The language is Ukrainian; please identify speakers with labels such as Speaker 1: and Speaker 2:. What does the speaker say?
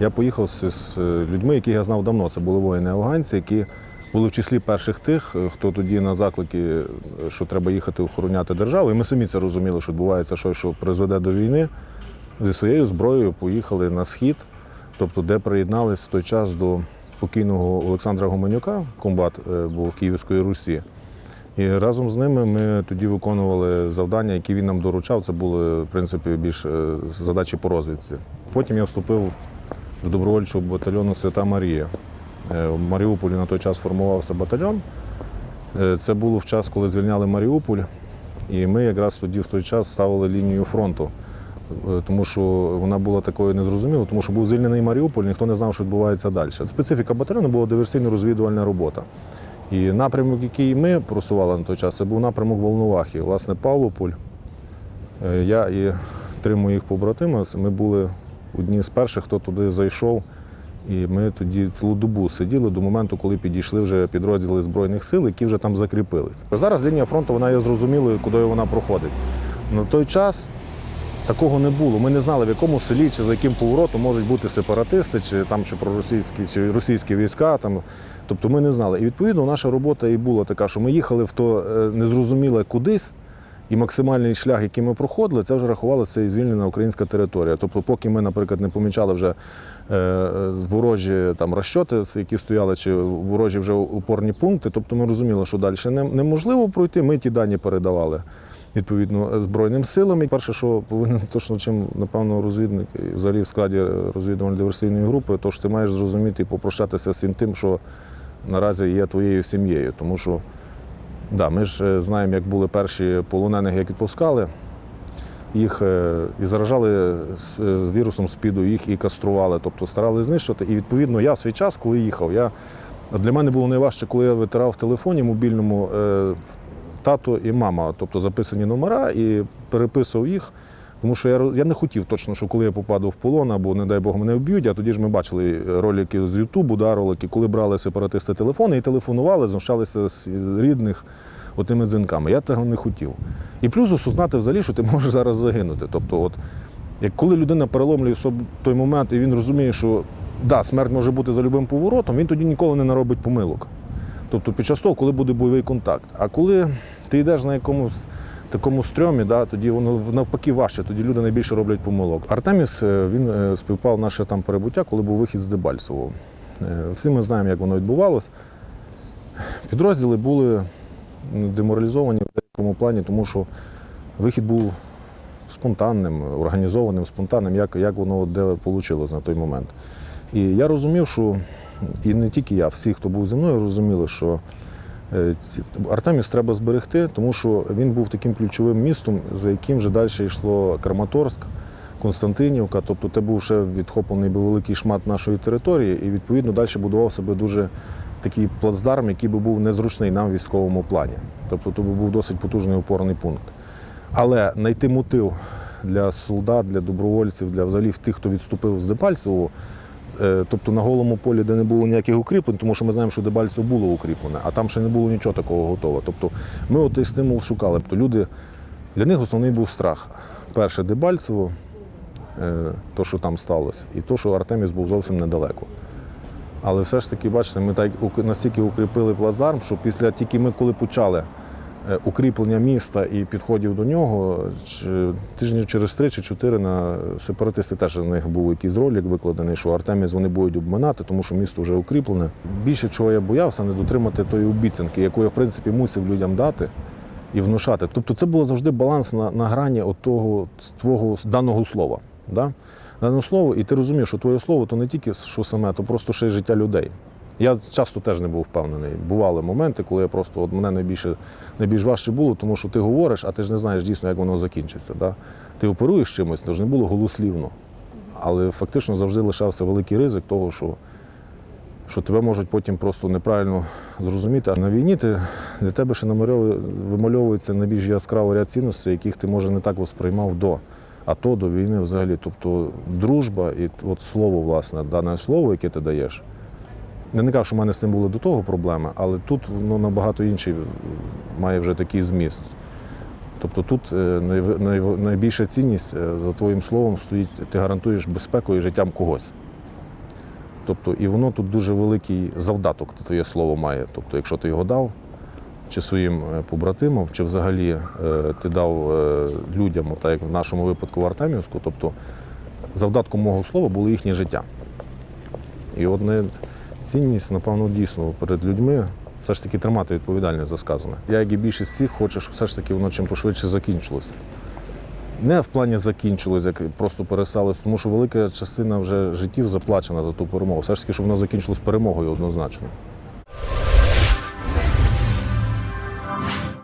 Speaker 1: Я поїхав з, з людьми, яких я знав давно. Це були воїни-афганці, які були в числі перших тих, хто тоді на заклики, що треба їхати охороняти державу. І ми самі це розуміли, що відбувається щось, що призведе до війни. Зі своєю зброєю поїхали на схід, тобто де приєднались в той час до покійного Олександра Гуменюка, комбат е, був Київської Русі. І разом з ними ми тоді виконували завдання, які він нам доручав. Це були, в принципі, більш е, задачі по розвідці. Потім я вступив добровольчого батальйону Свята Марія. Е, В Маріуполі на той час формувався батальйон. Е, Це було в час, коли звільняли Маріуполь, і ми якраз тоді в той час ставили лінію фронту. Е, Тому що вона була такою незрозумілою, тому що був звільнений Маріуполь, ніхто не знав, що відбувається далі. Специфіка батальйону була диверсійно-розвідувальна робота. І напрямок, який ми просували на той час, це був напрямок Волновахи. Власне, Павлополь, я і три моїх побратими, ми були одні з перших, хто туди зайшов. І ми тоді цілу добу сиділи до моменту, коли підійшли вже підрозділи Збройних сил, які вже там закріпились. Зараз лінія фронту вона є зрозумілою, куди вона проходить. На той час такого не було. Ми не знали, в якому селі чи за яким поворотом можуть бути сепаратисти, чи там чи проросійські, чи російські війська. Там. Тобто ми не знали. І відповідно наша робота і була така, що ми їхали в то е, незрозуміле кудись. І максимальний шлях, який ми проходили, це вже рахувалося і звільнена українська територія. Тобто, поки ми, наприклад, не помічали вже е, е, ворожі там розчоти, які стояли, чи ворожі вже опорні пункти, тобто ми розуміли, що далі неможливо пройти. Ми ті дані передавали відповідно Збройним силам. І перше, що повинен точно чим, напевно, розвідник і взагалі в складі розвідувально-диверсійної групи, то що ти маєш зрозуміти і попрощатися з тим, що наразі є твоєю сім'єю. Тому що Да, ми ж е, знаємо, як були перші полонених, як відпускали. Їх е, і заражали е, з вірусом СПІДу, їх і кастрували, тобто старалися знищити. І відповідно я свій час, коли їхав, я, для мене було найважче, коли я витирав в телефоні мобільному тато і мама, тобто записані номера, і переписував їх. Тому що я, я не хотів точно, що коли я попаду в полон або, не дай Бог, мене вб'ють, а тоді ж ми бачили ролики з Ютубу, да, ролики, коли брали сепаратисти телефони і телефонували, знущалися з рідних отими дзвінками. Я того не хотів. І плюс осознати взагалі, що ти можеш зараз загинути. Тобто, от, як коли людина переломлює собі той момент, і він розуміє, що да, смерть може бути за любим поворотом, він тоді ніколи не наробить помилок. Тобто під час того, коли буде бойовий контакт. А коли ти йдеш на якомусь такому стрьомі, да, тоді воно навпаки важче, тоді люди найбільше роблять помилок. Артеміс е, він е, співпав наше там перебуття, коли був вихід з Дебальцевого. Е, Всі ми знаємо, як воно відбувалось. Підрозділи були деморалізовані в деякому плані, тому що вихід був спонтанним, організованим, спонтанним, як, як воно де вийшло на той момент. І я розумів, що і не тільки я, всі, хто був зі мною, розуміли, що Артеміс треба зберегти, тому що він був таким ключовим містом, за яким вже далі йшло Краматорськ, Константинівка. Тобто це був ще відхоплений би великий шмат нашої території, і відповідно далі будував себе дуже такий плацдарм, який би був незручний нам в військовому плані. Тобто це би був досить потужний опорний пункт. Але знайти мотив для солдат, для добровольців, для взагалі тих, хто відступив з Дебальцевого, е, тобто на голому полі, де не було ніяких укріплень, тому що ми знаємо, що Дебальцево було укріплене, а там ще не було нічого такого готового. Тобто ми отей стимул шукали. Тобто люди, для них основний був страх. Перше Дебальцево, е, то, що там сталося, і то, що Артеміс був зовсім недалеко. Але все ж таки, бачите, ми так настільки укріпили плацдарм, що після тільки ми коли почали е, укріплення міста і підходів до нього, тижнів через три чи чотири на сепаратисти теж на них був якийсь ролик викладений, що Артеміс вони будуть обминати, тому що місто вже укріплене. Більше чого я боявся, не дотримати тої обіцянки, яку я в принципі мусив людям дати. І внушати. Тобто це було завжди баланс на, на грані от того твого даного слова. Да? Дане слово, і ти розумієш, що твоє слово то не тільки що саме, то просто ще й життя людей. Я часто теж не був впевнений. Бували моменти, коли я просто от мене найбільше найбільш важче було, тому що ти говориш, а ти ж не знаєш дійсно, як воно закінчиться. Да? Ти оперуєш чимось, то ж не було голослівно. Але фактично завжди лишався великий ризик того, що, що тебе можуть потім просто неправильно зрозуміти. А на війні ти, для тебе ще вимальовується найбільш яскравий ряд цінностей, яких ти може не так восприймав до. А то до війни взагалі. Тобто дружба і от слово, власне, дане слово, яке ти даєш. Я не кажу, що в мене з цим були до того проблеми, але тут воно набагато інший має вже такий зміст. Тобто тут е, найбільша цінність е, за твоїм словом стоїть, ти гарантуєш безпеку і життям когось. Тобто, і воно тут дуже великий завдаток, твоє слово має. Тобто, якщо ти його дав, чи своїм е, побратимам, чи взагалі ти дав людям, так як в нашому випадку в Артемівську, тобто завдатком мого слова було їхнє життя. І от не цінність, напевно, дійсно перед людьми все ж таки тримати відповідальність за сказане. Я, як і більшість всіх, хочу, щоб все ж таки воно чим пошвидше закінчилося. Не в плані закінчилось, як просто пересалось, тому що велика частина вже життів заплачена за ту перемогу. Все ж таки, щоб воно закінчилось перемогою однозначно.